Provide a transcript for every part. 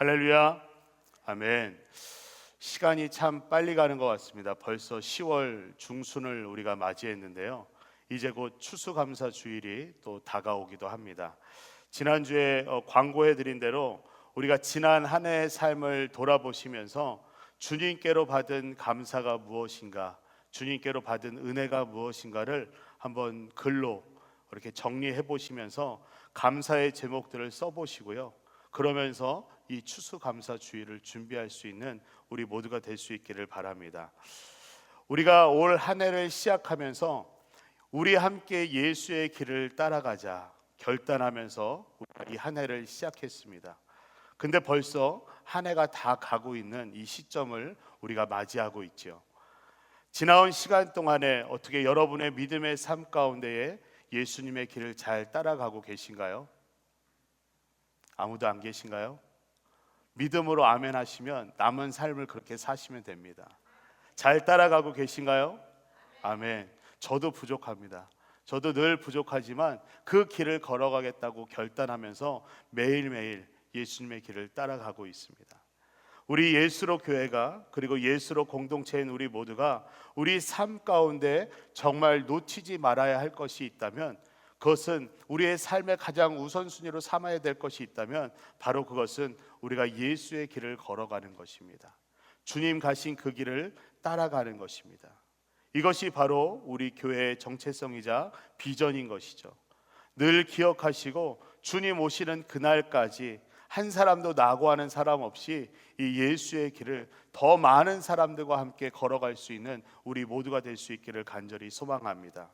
할렐루야. 아멘. 시간이 참 빨리 가는 것 같습니다. 벌써 10월 중순을 우리가 맞이했는데요. 이제 곧 추수감사 주일이 또 다가오기도 합니다. 지난주에 어, 광고해 드린 대로 우리가 지난 한 해의 삶을 돌아보시면서 주님께로 받은 감사가 무엇인가, 주님께로 받은 은혜가 무엇인가를 한번 글로 이렇게 정리해 보시면서 감사의 제목들을 써 보시고요. 그러면서 이 추수감사 주일을 준비할 수 있는 우리 모두가 될 수 있기를 바랍니다. 우리가 올 한 해를 시작하면서 우리 함께 예수의 길을 따라가자 결단하면서 이 한 해를 시작했습니다. 근데 벌써 한 해가 다 가고 있는 이 시점을 우리가 맞이하고 있죠. 지나온 시간 동안에 어떻게 여러분의 믿음의 삶 가운데에 예수님의 길을 잘 따라가고 계신가요? 아무도 안 계신가요? 믿음으로 아멘 하시면 남은 삶을 그렇게 사시면 됩니다. 잘 따라가고 계신가요? 아멘. 저도 부족합니다. 저도 늘 부족하지만 그 길을 걸어가겠다고 결단하면서 매일매일 예수님의 길을 따라가고 있습니다. 우리 예수로 교회가 그리고 예수로 공동체인 우리 모두가 우리 삶 가운데 정말 놓치지 말아야 할 것이 있다면 그것은 우리의 삶의 가장 우선순위로 삼아야 될 것이 있다면 바로 그것은 우리가 예수의 길을 걸어가는 것입니다. 주님 가신 그 길을 따라가는 것입니다. 이것이 바로 우리 교회의 정체성이자 비전인 것이죠. 늘 기억하시고 주님 오시는 그날까지 한 사람도 낙오하는 사람 없이 이 예수의 길을 더 많은 사람들과 함께 걸어갈 수 있는 우리 모두가 될 수 있기를 간절히 소망합니다.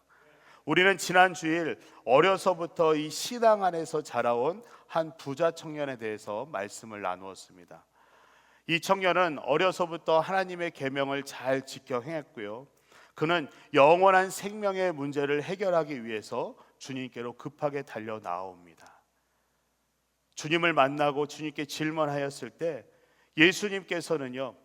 우리는 지난 주일 어려서부터 이 신앙 안에서 자라온 한 부자 청년에 대해서 말씀을 나누었습니다. 이 청년은 어려서부터 하나님의 계명을 잘 지켜 행했고요. 그는 영원한 생명의 문제를 해결하기 위해서 주님께로 급하게 달려 나옵니다. 주님을 만나고 주님께 질문하였을 때 예수님께서는요.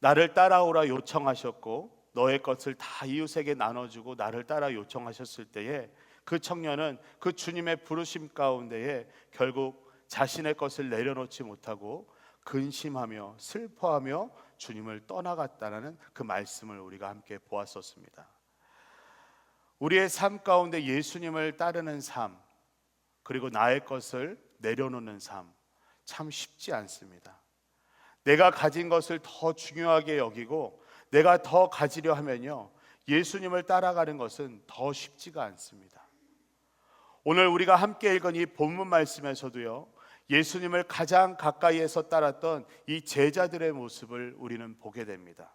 나를 따라오라 요청하셨고 너의 것을 다 이웃에게 나눠주고 나를 따라 요청하셨을 때에 그 청년은 그 주님의 부르심 가운데에 결국 자신의 것을 내려놓지 못하고 근심하며 슬퍼하며 주님을 떠나갔다는 그 말씀을 우리가 함께 보았었습니다. 우리의 삶 가운데 예수님을 따르는 삶 그리고 나의 것을 내려놓는 삶 참 쉽지 않습니다. 내가 가진 것을 더 중요하게 여기고 내가 더 가지려 하면요. 예수님을 따라가는 것은 더 쉽지가 않습니다. 오늘 우리가 함께 읽은 이 본문 말씀에서도요. 예수님을 가장 가까이에서 따랐던 이 제자들의 모습을 우리는 보게 됩니다.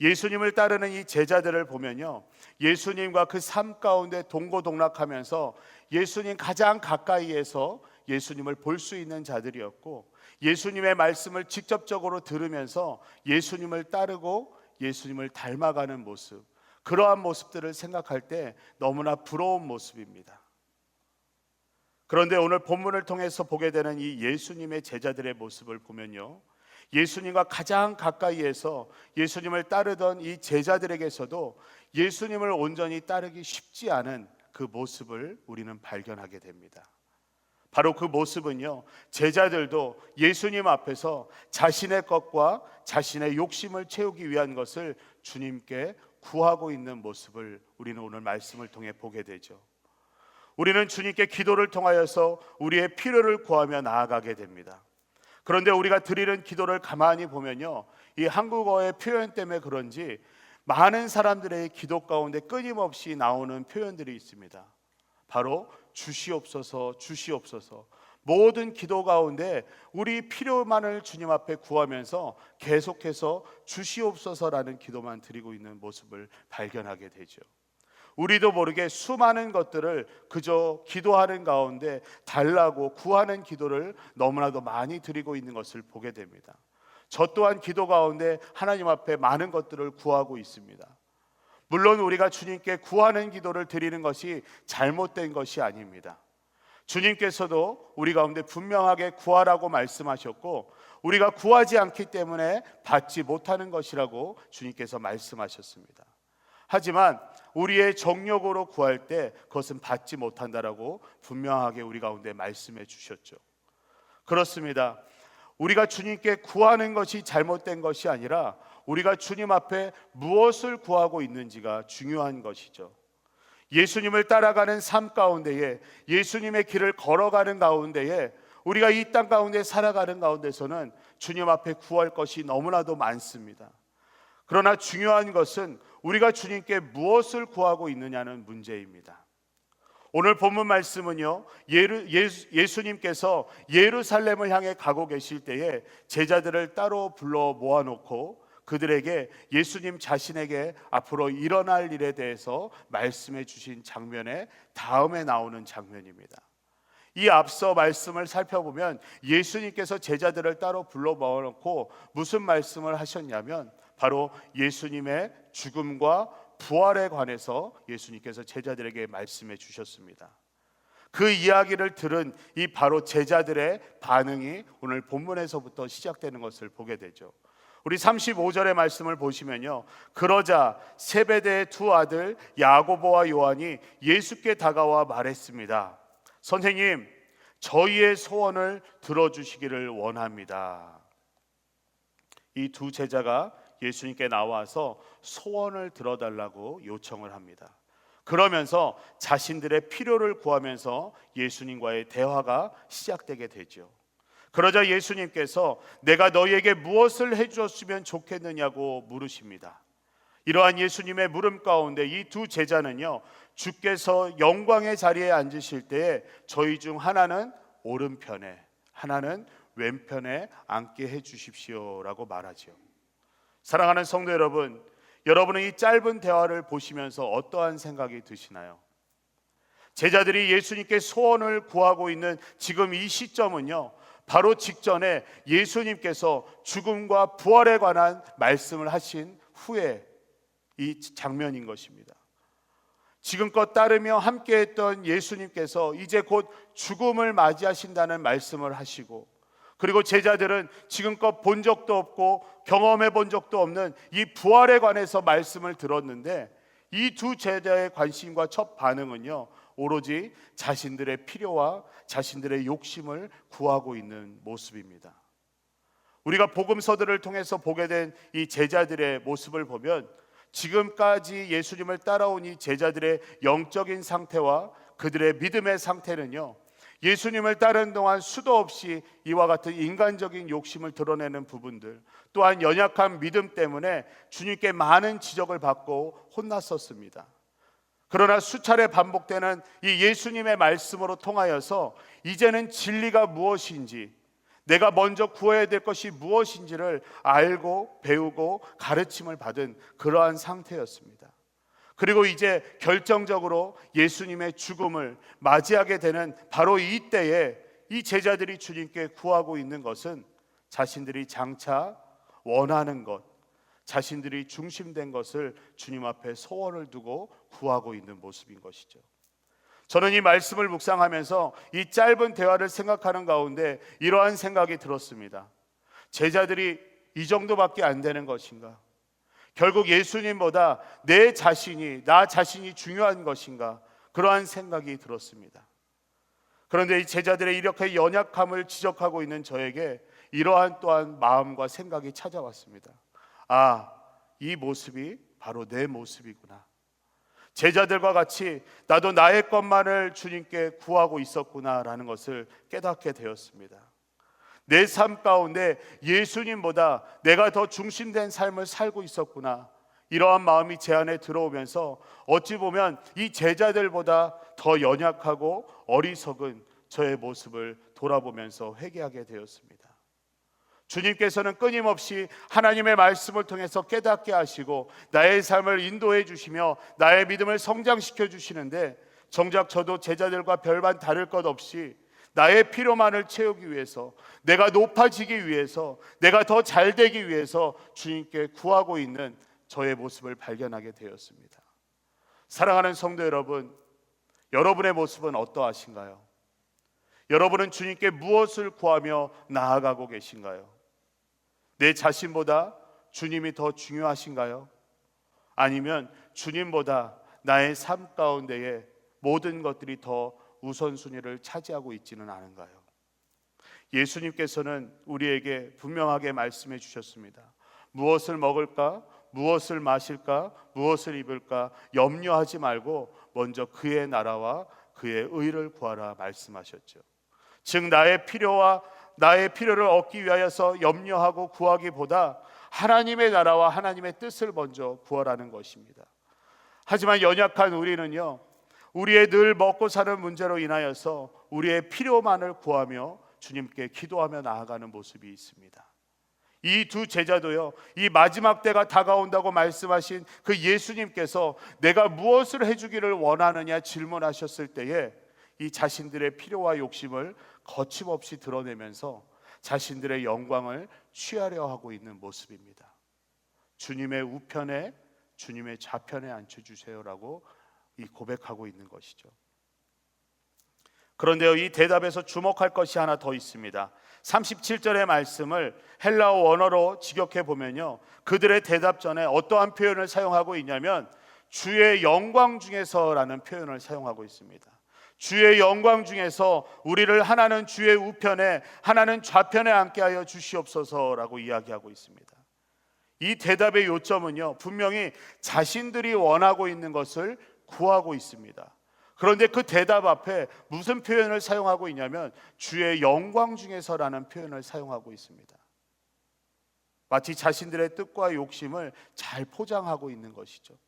예수님을 따르는 이 제자들을 보면요. 예수님과 그 삶 가운데 동고동락하면서 예수님 가장 가까이에서 예수님을 볼 수 있는 자들이었고 예수님의 말씀을 직접적으로 들으면서 예수님을 따르고 예수님을 닮아가는 모습 그러한 모습들을 생각할 때 너무나 부러운 모습입니다. 그런데 오늘 본문을 통해서 보게 되는 이 예수님의 제자들의 모습을 보면요. 예수님과 가장 가까이에서 예수님을 따르던 이 제자들에게서도 예수님을 온전히 따르기 쉽지 않은 그 모습을 우리는 발견하게 됩니다. 바로 그 모습은요, 제자들도 예수님 앞에서 자신의 것과 자신의 욕심을 채우기 위한 것을 주님께 구하고 있는 모습을 우리는 오늘 말씀을 통해 보게 되죠. 우리는 주님께 기도를 통하여서 우리의 필요를 구하며 나아가게 됩니다. 그런데 우리가 드리는 기도를 가만히 보면요. 이 한국어의 표현 때문에 그런지 많은 사람들의 기도 가운데 끊임없이 나오는 표현들이 있습니다. 바로 주시옵소서, 주시옵소서. 모든 기도 가운데 우리 필요만을 주님 앞에 구하면서 계속해서 주시옵소서라는 기도만 드리고 있는 모습을 발견하게 되죠. 우리도 모르게 수많은 것들을 그저 기도하는 가운데 달라고 구하는 기도를 너무나도 많이 드리고 있는 것을 보게 됩니다. 저 또한 기도 가운데 하나님 앞에 많은 것들을 구하고 있습니다. 물론 우리가 주님께 구하는 기도를 드리는 것이 잘못된 것이 아닙니다. 주님께서도 우리 가운데 분명하게 구하라고 말씀하셨고 우리가 구하지 않기 때문에 받지 못하는 것이라고 주님께서 말씀하셨습니다. 하지만 우리의 정력으로 구할 때 그것은 받지 못한다라고 분명하게 우리 가운데 말씀해 주셨죠. 그렇습니다. 우리가 주님께 구하는 것이 잘못된 것이 아니라 우리가 주님 앞에 무엇을 구하고 있는지가 중요한 것이죠. 예수님을 따라가는 삶 가운데에 예수님의 길을 걸어가는 가운데에 우리가 이 땅 가운데 살아가는 가운데서는 주님 앞에 구할 것이 너무나도 많습니다. 그러나 중요한 것은 우리가 주님께 무엇을 구하고 있느냐는 문제입니다. 오늘 본문 말씀은요 예루, 예수, 예수님께서 예루살렘을 향해 가고 계실 때에 제자들을 따로 불러 모아놓고 그들에게 예수님 자신에게 앞으로 일어날 일에 대해서 말씀해 주신 장면에 다음에 나오는 장면입니다. 이 앞서 말씀을 살펴보면 예수님께서 제자들을 따로 불러 모아놓고 무슨 말씀을 하셨냐면 바로 예수님의 죽음과 부활에 관해서 예수님께서 제자들에게 말씀해 주셨습니다. 그 이야기를 들은 이 바로 제자들의 반응이 오늘 본문에서부터 시작되는 것을 보게 되죠. 우리 35절의 말씀을 보시면요. 그러자 세베대의 두 아들 야고보와 요한이 예수께 다가와 말했습니다. 선생님, 저희의 소원을 들어주시기를 원합니다. 이 두 제자가 예수님께 나와서 소원을 들어달라고 요청을 합니다. 그러면서 자신들의 필요를 구하면서 예수님과의 대화가 시작되게 되죠. 그러자 예수님께서 내가 너희에게 무엇을 해 주었으면 좋겠느냐고 물으십니다. 이러한 예수님의 물음 가운데 이 두 제자는요, 주께서 영광의 자리에 앉으실 때에 저희 중 하나는 오른편에, 하나는 왼편에 앉게 해 주십시오라고 말하죠. 사랑하는 성도 여러분, 여러분은 이 짧은 대화를 보시면서 어떠한 생각이 드시나요? 제자들이 예수님께 소원을 구하고 있는 지금 이 시점은요, 바로 직전에 예수님께서 죽음과 부활에 관한 말씀을 하신 후에 이 장면인 것입니다. 지금껏 따르며 함께 했던 예수님께서 이제 곧 죽음을 맞이하신다는 말씀을 하시고 그리고 제자들은 지금껏 본 적도 없고 경험해 본 적도 없는 이 부활에 관해서 말씀을 들었는데 이 두 제자의 관심과 첫 반응은요 오로지 자신들의 필요와 자신들의 욕심을 구하고 있는 모습입니다. 우리가 복음서들을 통해서 보게 된 이 제자들의 모습을 보면 지금까지 예수님을 따라온 이 제자들의 영적인 상태와 그들의 믿음의 상태는요 예수님을 따르는 동안 수도 없이 이와 같은 인간적인 욕심을 드러내는 부분들 또한 연약한 믿음 때문에 주님께 많은 지적을 받고 혼났었습니다. 그러나 수차례 반복되는 이 예수님의 말씀으로 통하여서 이제는 진리가 무엇인지 내가 먼저 구해야 될 것이 무엇인지를 알고 배우고 가르침을 받은 그러한 상태였습니다. 그리고 이제 결정적으로 예수님의 죽음을 맞이하게 되는 바로 이때에 이 제자들이 주님께 구하고 있는 것은 자신들이 장차 원하는 것, 자신들이 중심된 것을 주님 앞에 소원을 두고 구하고 있는 모습인 것이죠. 저는 이 말씀을 묵상하면서 이 짧은 대화를 생각하는 가운데 이러한 생각이 들었습니다. 제자들이 이 정도밖에 안 되는 것인가? 결국 예수님보다 내 자신이 나 자신이 중요한 것인가 그러한 생각이 들었습니다. 그런데 이 제자들의 이렇게 연약함을 지적하고 있는 저에게 이러한 또한 마음과 생각이 찾아왔습니다. 아, 이 모습이 바로 내 모습이구나. 제자들과 같이 나도 나의 것만을 주님께 구하고 있었구나라는 것을 깨닫게 되었습니다. 내 삶 가운데 예수님보다 내가 더 중심된 삶을 살고 있었구나. 이러한 마음이 제 안에 들어오면서 어찌 보면 이 제자들보다 더 연약하고 어리석은 저의 모습을 돌아보면서 회개하게 되었습니다. 주님께서는 끊임없이 하나님의 말씀을 통해서 깨닫게 하시고 나의 삶을 인도해 주시며 나의 믿음을 성장시켜 주시는데 정작 저도 제자들과 별반 다를 것 없이 나의 필요만을 채우기 위해서, 내가 높아지기 위해서, 내가 더 잘 되기 위해서 주님께 구하고 있는 저의 모습을 발견하게 되었습니다. 사랑하는 성도 여러분, 여러분의 모습은 어떠하신가요? 여러분은 주님께 무엇을 구하며 나아가고 계신가요? 내 자신보다 주님이 더 중요하신가요? 아니면 주님보다 나의 삶 가운데에 모든 것들이 더 우선순위를 차지하고 있지는 않은가요? 예수님께서는 우리에게 분명하게 말씀해 주셨습니다. 무엇을 먹을까? 무엇을 마실까? 무엇을 입을까? 염려하지 말고 먼저 그의 나라와 그의 의를 구하라 말씀하셨죠. 즉 나의 필요와 나의 필요를 얻기 위하여서 염려하고 구하기보다 하나님의 나라와 하나님의 뜻을 먼저 구하라는 것입니다. 하지만 연약한 우리는요. 우리의 늘 먹고 사는 문제로 인하여서 우리의 필요만을 구하며 주님께 기도하며 나아가는 모습이 있습니다. 이 두 제자도요, 이 마지막 때가 다가온다고 말씀하신 그 예수님께서 내가 무엇을 해주기를 원하느냐 질문하셨을 때에 이 자신들의 필요와 욕심을 거침없이 드러내면서 자신들의 영광을 취하려 하고 있는 모습입니다. 주님의 우편에 주님의 좌편에 앉혀 주세요라고 이 고백하고 있는 것이죠. 그런데요, 이 대답에서 주목할 것이 하나 더 있습니다. 37절의 말씀을 헬라어 원어로 직역해 보면요. 그들의 대답 전에 어떠한 표현을 사용하고 있냐면 주의 영광 중에서라는 표현을 사용하고 있습니다. 주의 영광 중에서 우리를 하나는 주의 우편에 하나는 좌편에 앉게 하여 주시옵소서라고 이야기하고 있습니다. 이 대답의 요점은요. 분명히 자신들이 원하고 있는 것을 구하고 있습니다. 그런데 그 대답 앞에 무슨 표현을 사용하고 있냐면 주의 영광 중에서라는 표현을 사용하고 있습니다. 마치 자신들의 뜻과 욕심을 잘 포장하고 있는 것이죠.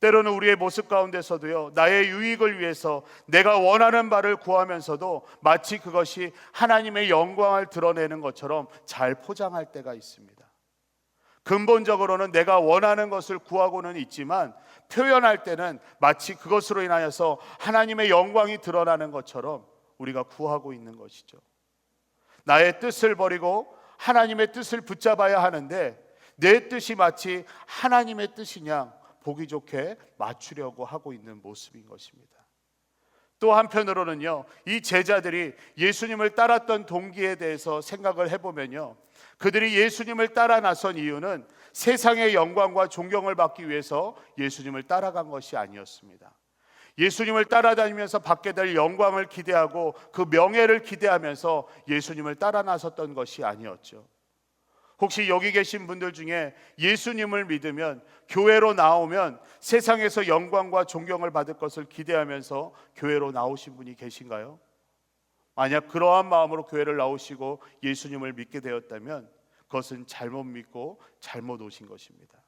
때로는 우리의 모습 가운데서도요, 나의 유익을 위해서 내가 원하는 바를 구하면서도 마치 그것이 하나님의 영광을 드러내는 것처럼 잘 포장할 때가 있습니다. 근본적으로는 내가 원하는 것을 구하고는 있지만 표현할 때는 마치 그것으로 인하여서 하나님의 영광이 드러나는 것처럼 우리가 구하고 있는 것이죠. 나의 뜻을 버리고 하나님의 뜻을 붙잡아야 하는데 내 뜻이 마치 하나님의 뜻이냐 보기 좋게 맞추려고 하고 있는 모습인 것입니다. 또 한편으로는요, 이 제자들이 예수님을 따랐던 동기에 대해서 생각을 해보면요, 그들이 예수님을 따라 나선 이유는 세상의 영광과 존경을 받기 위해서 예수님을 따라간 것이 아니었습니다. 예수님을 따라다니면서 받게 될 영광을 기대하고 그 명예를 기대하면서 예수님을 따라 나섰던 것이 아니었죠. 혹시 여기 계신 분들 중에 예수님을 믿으면 교회로 나오면 세상에서 영광과 존경을 받을 것을 기대하면서 교회로 나오신 분이 계신가요? 만약 그러한 마음으로 교회를 나오시고 예수님을 믿게 되었다면 그것은 잘못 믿고 잘못 오신 것입니다.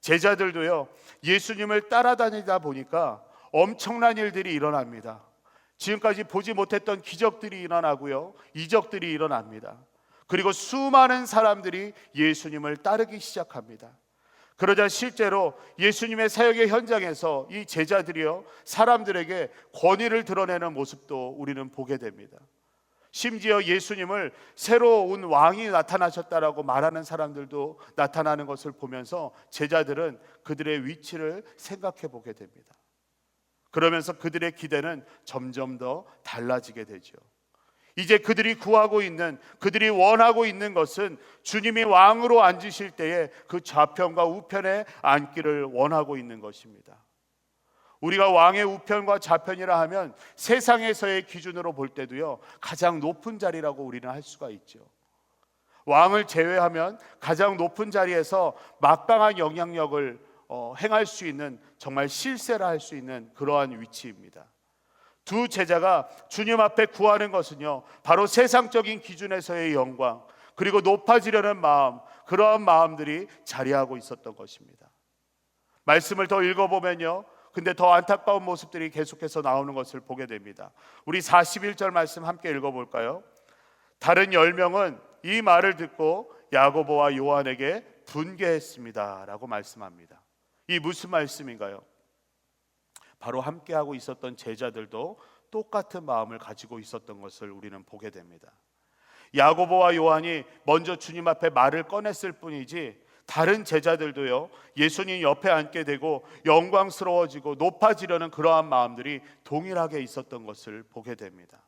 제자들도요, 예수님을 따라다니다 보니까 엄청난 일들이 일어납니다. 지금까지 보지 못했던 기적들이 일어나고요, 이적들이 일어납니다. 그리고 수많은 사람들이 예수님을 따르기 시작합니다. 그러자 실제로 예수님의 사역의 현장에서 이 제자들이요 사람들에게 권위를 드러내는 모습도 우리는 보게 됩니다. 심지어 예수님을 새로운 왕이 나타나셨다라고 말하는 사람들도 나타나는 것을 보면서 제자들은 그들의 위치를 생각해 보게 됩니다. 그러면서 그들의 기대는 점점 더 달라지게 되죠. 이제 그들이 구하고 있는 그들이 원하고 있는 것은 주님이 왕으로 앉으실 때에 그 좌편과 우편에 앉기를 원하고 있는 것입니다. 우리가 왕의 우편과 좌편이라 하면 세상에서의 기준으로 볼 때도요 가장 높은 자리라고 우리는 할 수가 있죠. 왕을 제외하면 가장 높은 자리에서 막강한 영향력을 어, 행할 수 있는 정말 실세라 할 수 있는 그러한 위치입니다. 두 제자가 주님 앞에 구하는 것은요, 바로 세상적인 기준에서의 영광, 그리고 높아지려는 마음, 그러한 마음들이 자리하고 있었던 것입니다. 말씀을 더 읽어보면요, 근데 더 안타까운 모습들이 계속해서 나오는 것을 보게 됩니다. 우리 41절 말씀 함께 읽어볼까요? 다른 10명은 이 말을 듣고 야고보와 요한에게 분개했습니다 라고 말씀합니다. 이 무슨 말씀인가요? 바로 함께하고 있었던 제자들도 똑같은 마음을 가지고 있었던 것을 우리는 보게 됩니다. 야고보와 요한이 먼저 주님 앞에 말을 꺼냈을 뿐이지 다른 제자들도요 예수님 옆에 앉게 되고 영광스러워지고 높아지려는 그러한 마음들이 동일하게 있었던 것을 보게 됩니다.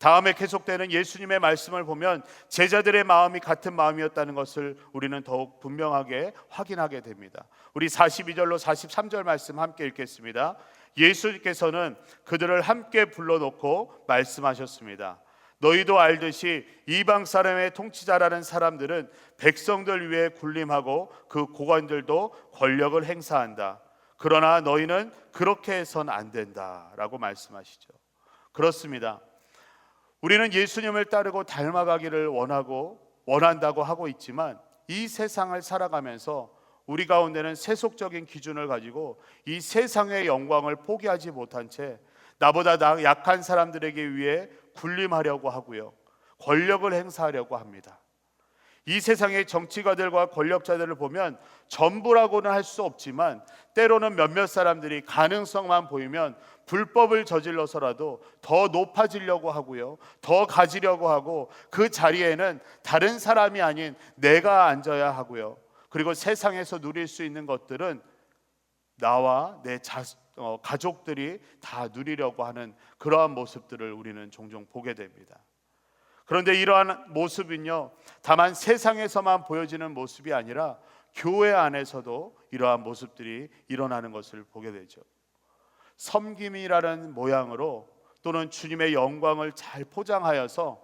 다음에 계속되는 예수님의 말씀을 보면 제자들의 마음이 같은 마음이었다는 것을 우리는 더욱 분명하게 확인하게 됩니다. 우리 42절로 43절 말씀 함께 읽겠습니다. 예수님께서는 그들을 함께 불러놓고 말씀하셨습니다. 너희도 알듯이 이방 사람의 통치자라는 사람들은 백성들 위에 군림하고 그 고관들도 권력을 행사한다. 그러나 너희는 그렇게 해선 안 된다라고 말씀하시죠. 그렇습니다. 우리는 예수님을 따르고 닮아가기를 원하고 원한다고 하고 있지만 이 세상을 살아가면서 우리 가운데는 세속적인 기준을 가지고 이 세상의 영광을 포기하지 못한 채 나보다 나- 약한 사람들에게 위해 군림하려고 하고요. 권력을 행사하려고 합니다. 이 세상의 정치가들과 권력자들을 보면 전부라고는 할 수 없지만 때로는 몇몇 사람들이 가능성만 보이면 불법을 저질러서라도 더 높아지려고 하고요. 더 가지려고 하고 그 자리에는 다른 사람이 아닌 내가 앉아야 하고요. 그리고 세상에서 누릴 수 있는 것들은 나와 내 자, 어, 가족들이 다 누리려고 하는 그러한 모습들을 우리는 종종 보게 됩니다. 그런데 이러한 모습은요, 다만 세상에서만 보여지는 모습이 아니라 교회 안에서도 이러한 모습들이 일어나는 것을 보게 되죠. 섬김이라는 모양으로 또는 주님의 영광을 잘 포장하여서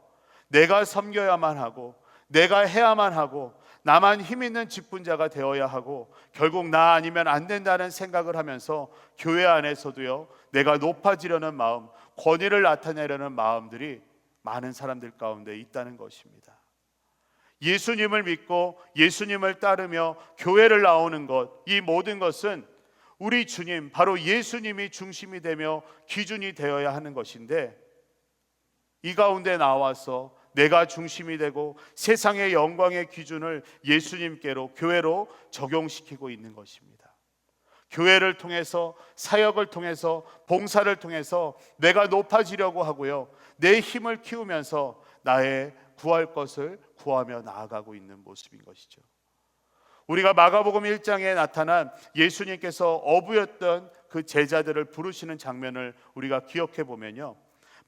내가 섬겨야만 하고 내가 해야만 하고 나만 힘 있는 직분자가 되어야 하고 결국 나 아니면 안 된다는 생각을 하면서 교회 안에서도요 내가 높아지려는 마음 권위를 나타내려는 마음들이 많은 사람들 가운데 있다는 것입니다. 예수님을 믿고 예수님을 따르며 교회를 나오는 것, 이 모든 것은 우리 주님, 바로 예수님이 중심이 되며 기준이 되어야 하는 것인데, 이 가운데 나와서 내가 중심이 되고 세상의 영광의 기준을 예수님께로, 교회로 적용시키고 있는 것입니다. 교회를 통해서 사역을 통해서 봉사를 통해서 내가 높아지려고 하고요. 내 힘을 키우면서 나의 구할 것을 구하며 나아가고 있는 모습인 것이죠. 우리가 마가복음 1장에 나타난 예수님께서 어부였던 그 제자들을 부르시는 장면을 우리가 기억해 보면요.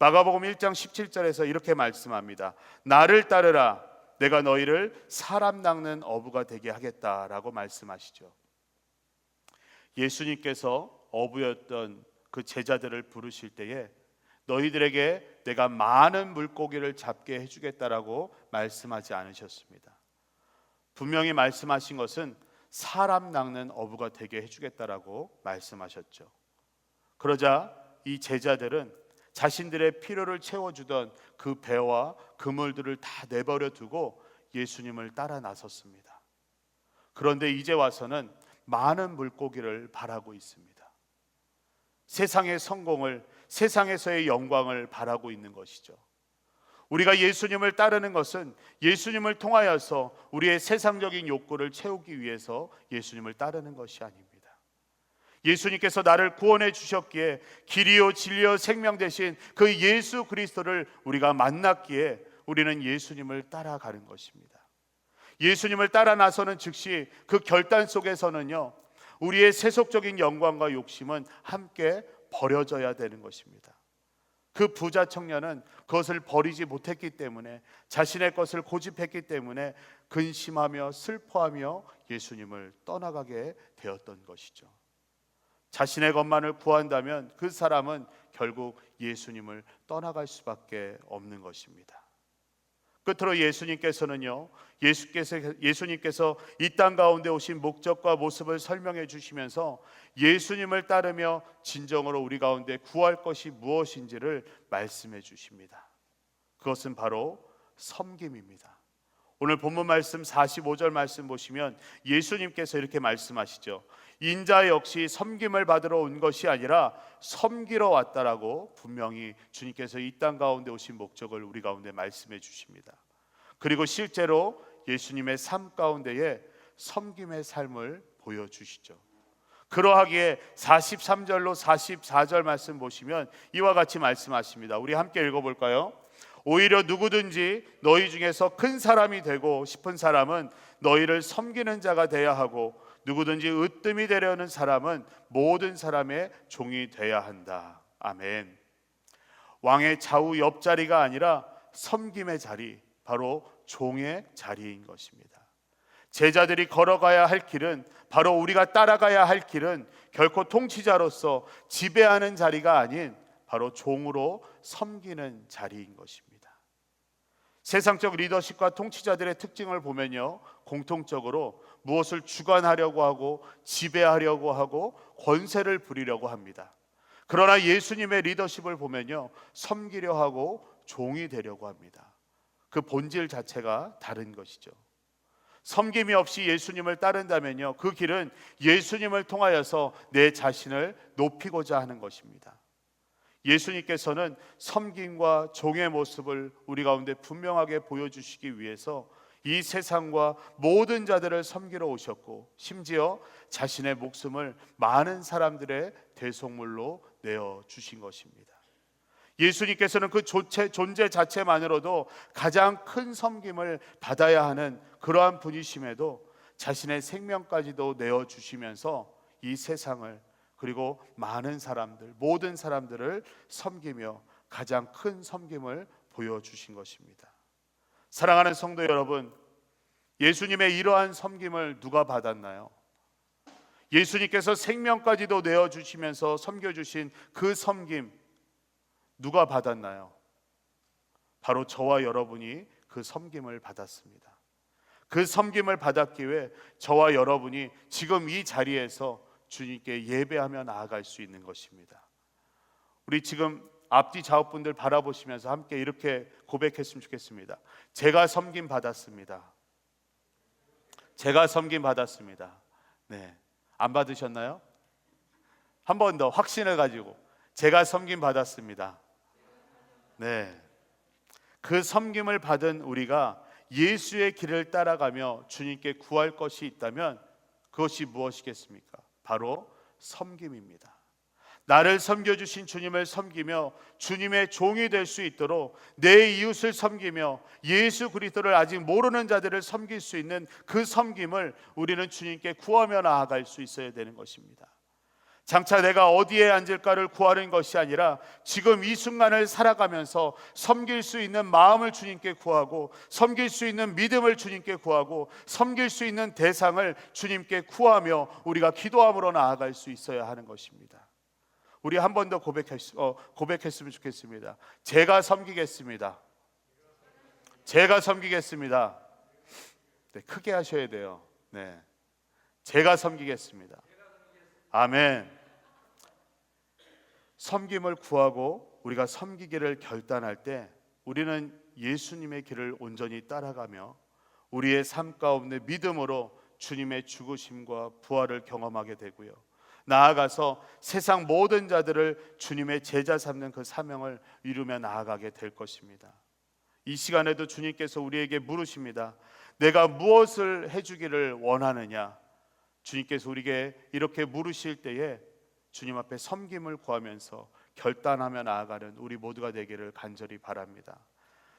마가복음 1장 17절에서 이렇게 말씀합니다. 나를 따르라. 내가 너희를 사람 낚는 어부가 되게 하겠다라고 말씀하시죠. 예수님께서 어부였던 그 제자들을 부르실 때에 너희들에게 내가 많은 물고기를 잡게 해주겠다라고 말씀하지 않으셨습니다. 분명히 말씀하신 것은 사람 낚는 어부가 되게 해주겠다라고 말씀하셨죠. 그러자 이 제자들은 자신들의 필요를 채워주던 그 배와 그물들을 다 내버려 두고 예수님을 따라 나섰습니다. 그런데 이제 와서는 많은 물고기를 바라고 있습니다. 세상의 성공을 세상에서의 영광을 바라고 있는 것이죠. 우리가 예수님을 따르는 것은 예수님을 통하여서 우리의 세상적인 욕구를 채우기 위해서 예수님을 따르는 것이 아닙니다. 예수님께서 나를 구원해 주셨기에 길이요 진리요 생명 되신 그 예수 그리스도를 우리가 만났기에 우리는 예수님을 따라가는 것입니다. 예수님을 따라 나서는 즉시 그 결단 속에서는요. 우리의 세속적인 영광과 욕심은 함께 버려져야 되는 것입니다. 그 부자 청년은 그것을 버리지 못했기 때문에 자신의 것을 고집했기 때문에 근심하며 슬퍼하며 예수님을 떠나가게 되었던 것이죠. 자신의 것만을 구한다면 그 사람은 결국 예수님을 떠나갈 수밖에 없는 것입니다. 끝으로 예수님께서는요, 예수께서 예수님께서 이 땅 가운데 오신 목적과 모습을 설명해 주시면서 예수님을 따르며 진정으로 우리 가운데 구할 것이 무엇인지를 말씀해 주십니다. 그것은 바로 섬김입니다. 오늘 본문 말씀 45절 말씀 보시면 예수님께서 이렇게 말씀하시죠. 인자 역시 섬김을 받으러 온 것이 아니라 섬기러 왔다라고 분명히 주님께서 이 땅 가운데 오신 목적을 우리 가운데 말씀해 주십니다. 그리고 실제로 예수님의 삶 가운데에 섬김의 삶을 보여주시죠. 그러하기에 43절로 44절 말씀 보시면 이와 같이 말씀하십니다. 우리 함께 읽어볼까요? 오히려 누구든지 너희 중에서 큰 사람이 되고 싶은 사람은 너희를 섬기는 자가 되어야 하고 누구든지 으뜸이 되려는 사람은 모든 사람의 종이 되어야 한다. 아멘. 왕의 좌우 옆자리가 아니라 섬김의 자리, 바로 종의 자리인 것입니다. 제자들이 걸어가야 할 길은 바로 우리가 따라가야 할 길은 결코 통치자로서 지배하는 자리가 아닌 바로 종으로 섬기는 자리인 것입니다. 세상적 리더십과 통치자들의 특징을 보면요. 공통적으로 무엇을 주관하려고 하고 지배하려고 하고 권세를 부리려고 합니다. 그러나 예수님의 리더십을 보면요. 섬기려 하고 종이 되려고 합니다. 그 본질 자체가 다른 것이죠. 섬김이 없이 예수님을 따른다면요. 그 길은 예수님을 통하여서 내 자신을 높이고자 하는 것입니다. 예수님께서는 섬김과 종의 모습을 우리 가운데 분명하게 보여주시기 위해서 이 세상과 모든 자들을 섬기러 오셨고 심지어 자신의 목숨을 많은 사람들의 대속물로 내어 주신 것입니다. 예수님께서는 그 존재, 자체만으로도 가장 큰 섬김을 받아야 하는 그러한 분이심에도 자신의 생명까지도 내어 주시면서 이 세상을 그리고 많은 사람들, 모든 사람들을 섬기며 가장 큰 섬김을 보여 주신 것입니다. 사랑하는 성도 여러분, 예수님의 이러한 섬김을 누가 받았나요? 예수님께서 생명까지도 내어 주시면서 섬겨 주신 그 섬김, 누가 받았나요? 바로 저와 여러분이 그 섬김을 받았습니다. 그 섬김을 받았기에 저와 여러분이 지금 이 자리에서 주님께 예배하며 나아갈 수 있는 것입니다. 우리 지금 앞뒤 좌우분들 바라보시면서 함께 이렇게 고백했으면 좋겠습니다. 제가 섬김 받았습니다. 제가 섬김 받았습니다. 네. 안 받으셨나요? 한 번 더 확신을 가지고 제가 섬김 받았습니다. 네. 그 섬김을 받은 우리가 예수의 길을 따라가며 주님께 구할 것이 있다면 그것이 무엇이겠습니까? 바로 섬김입니다. 나를 섬겨주신 주님을 섬기며 주님의 종이 될 수 있도록 내 이웃을 섬기며 예수 그리스도를 아직 모르는 자들을 섬길 수 있는 그 섬김을 우리는 주님께 구하며 나아갈 수 있어야 되는 것입니다. 장차 내가 어디에 앉을까를 구하는 것이 아니라 지금 이 순간을 살아가면서 섬길 수 있는 마음을 주님께 구하고 섬길 수 있는 믿음을 주님께 구하고 섬길 수 있는 대상을 주님께 구하며 우리가 기도함으로 나아갈 수 있어야 하는 것입니다. 우리 한 번 더 고백했, 어, 고백했으면 좋겠습니다. 제가 섬기겠습니다. 제가 섬기겠습니다. 네, 크게 하셔야 돼요. 네. 제가 섬기겠습니다. 아멘. 섬김을 구하고 우리가 섬기기를 결단할 때 우리는 예수님의 길을 온전히 따라가며 우리의 삶 가운데 믿음으로 주님의 죽으심과 부활을 경험하게 되고요. 나아가서 세상 모든 자들을 주님의 제자 삼는 그 사명을 이루며 나아가게 될 것입니다. 이 시간에도 주님께서 우리에게 물으십니다. 내가 무엇을 해주기를 원하느냐? 주님께서 우리에게 이렇게 물으실 때에 주님 앞에 섬김을 구하면서 결단하며 나아가는 우리 모두가 되기를 간절히 바랍니다.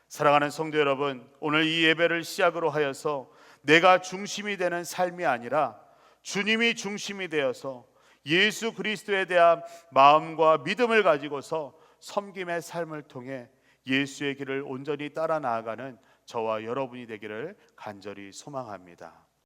사랑하는 성도 여러분, 오늘 이 예배를 시작으로 하여서 내가 중심이 되는 삶이 아니라 주님이 중심이 되어서 예수 그리스도에 대한 마음과 믿음을 가지고서 섬김의 삶을 통해 예수의 길을 온전히 따라 나아가는 저와 여러분이 되기를 간절히 소망합니다.